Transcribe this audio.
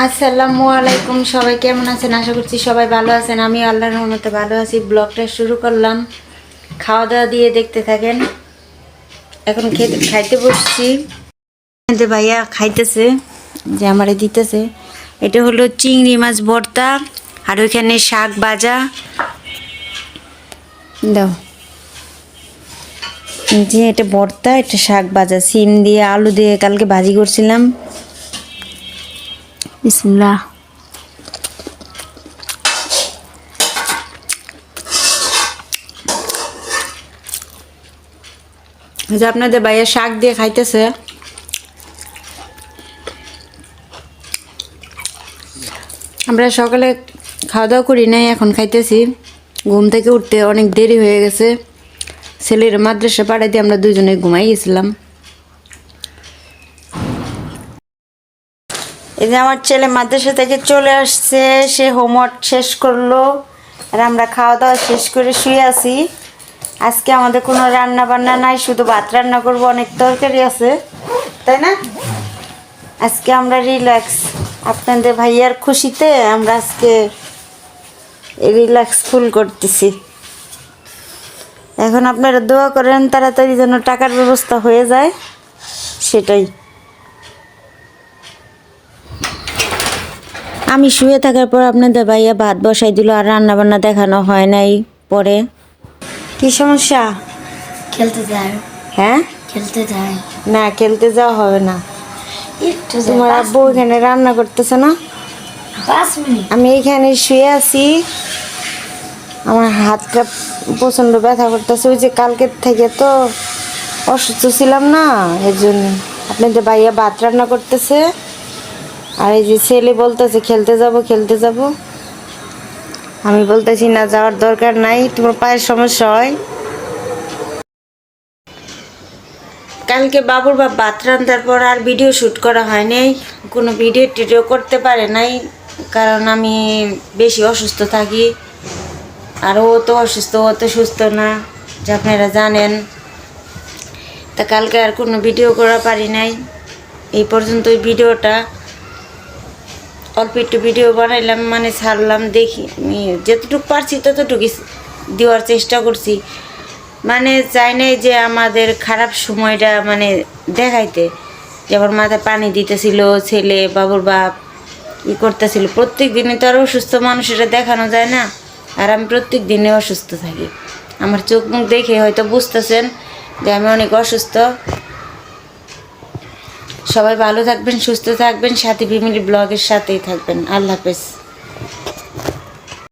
আসসালামু আলাইকুম, সবাই কেমন আছেন? আশা করছি সবাই ভালো আছেন। আমি আল্লাহর রহমতে ভালো আছি। ব্লগটা শুরু করলাম। খাওয়া দাওয়া দিয়ে দেখতে থাকেন। এখন খেতে, খাইতে বসছি। এতে ভাইয়া খাইতেছে, যে আমারে দিতেছে। এটা হলো চিংড়ি মাছ ভর্তা আর ওইখানে শাক ভাজা। দাও। যে এটা ভর্তা, এটা শাক ভাজা। সিম দিয়ে আলু দিয়ে কালকে ভাজি করছিলাম। বিসমিল্লাহ। যে আপনাদের ভাইয়া শাক দিয়ে খাইতেছে। আমরা সকালে খাওয়া দাওয়া করি নাই, এখন খাইতেছি। ঘুম থেকে উঠতে অনেক দেরি হয়ে গেছে। ছেলের মাদ্রাসা দিয়ে আমরা দুজনে ঘুমাই গেছিলাম। এই যে আমার ছেলে মাদ্রাসা থেকে চলে আসছে, সে হোমওয়ার্ক শেষ করল আর আমরা খাওয়া দাওয়া শেষ করে শুয়ে আছি। আজকে আমাদের কোনো রান্না বান্না নাই, শুধু ভাত রান্না করব, অনেক তরকারি আছে, তাই না? আজকে আমরা রিল্যাক্স আপনাদের ভাইয়ার খুশিতে আমরা আজকে রিল্যাক্স ফুল করতেছি। এখন আপনারা দোয়া করেন, তাড়াতাড়ি যেন টাকার ব্যবস্থা হয়ে যায়, সেটাই। আমি শুয়ে থাকার পর আপনাদের ভাইয়া ভাত বসাই দিল আর রান্না বান্না দেখানো হয় নাই পরে। কি সমস্যা? খেলতে যায় হ্যাঁ? খেলতে যায় না খেলতে যাওয়া হবে না। একটু তোমার আব্বু এখানে রান্না করতেছে না? পাঁচ মিনিট। আমি এখানে শুয়ে আছি। আমার হাতটা প্রচণ্ড ব্যথা করতেছে। ওই যে কালকের থেকে তো অসুস্থ ছিলাম না এর জন্য আপনাদের ভাইয়া ভাত রান্না করতেছে। আর এই যে ছেলে বলতেছে, খেলতে যাব খেলতে যাব। আমি বলতেছি, না, যাওয়ার দরকার নাই, তোমার পায়ের সমস্যা হয়। কালকে বাবুর বাপ ভাত রান্নার পর আর ভিডিও শ্যুট করা হয় নাই। কোনো ভিডিও টিডিও করতে পারে নাই, কারণ আমি বেশি অসুস্থ থাকি। আর ও তো অসুস্থ, ও তো সুস্থ না, যা আপনারা জানেন। তা কালকে আর কোনো ভিডিও করা পারি নাই। এই পর্যন্ত ভিডিওটা অল্প একটু ভিডিও বানাইলাম মানে ছাড়লাম, দেখি। যতটুকু পারছি ততটুকু দেওয়ার চেষ্টা করছি। মানে চাই নাই যে আমাদের খারাপ সময়টা মানে দেখাইতে। যেমন মাথায় পানি দিতেছিল, ছেলে, বাবুর বাপ, ই করতেছিল। প্রত্যেক দিনে তো আর অসুস্থ মানুষ এটা দেখানো যায় না। আর আমি প্রত্যেক দিনে অসুস্থ থাকি। আমার চোখ মুখ দেখে হয়তো বুঝতেছেন যে আমি অনেক অসুস্থ। সবাই ভালো থাকবেন সুস্থ থাকবেন সাথী ফ্যামিলি ব্লগের সাথেই থাকবেন। আল্লাহ হাফেজ।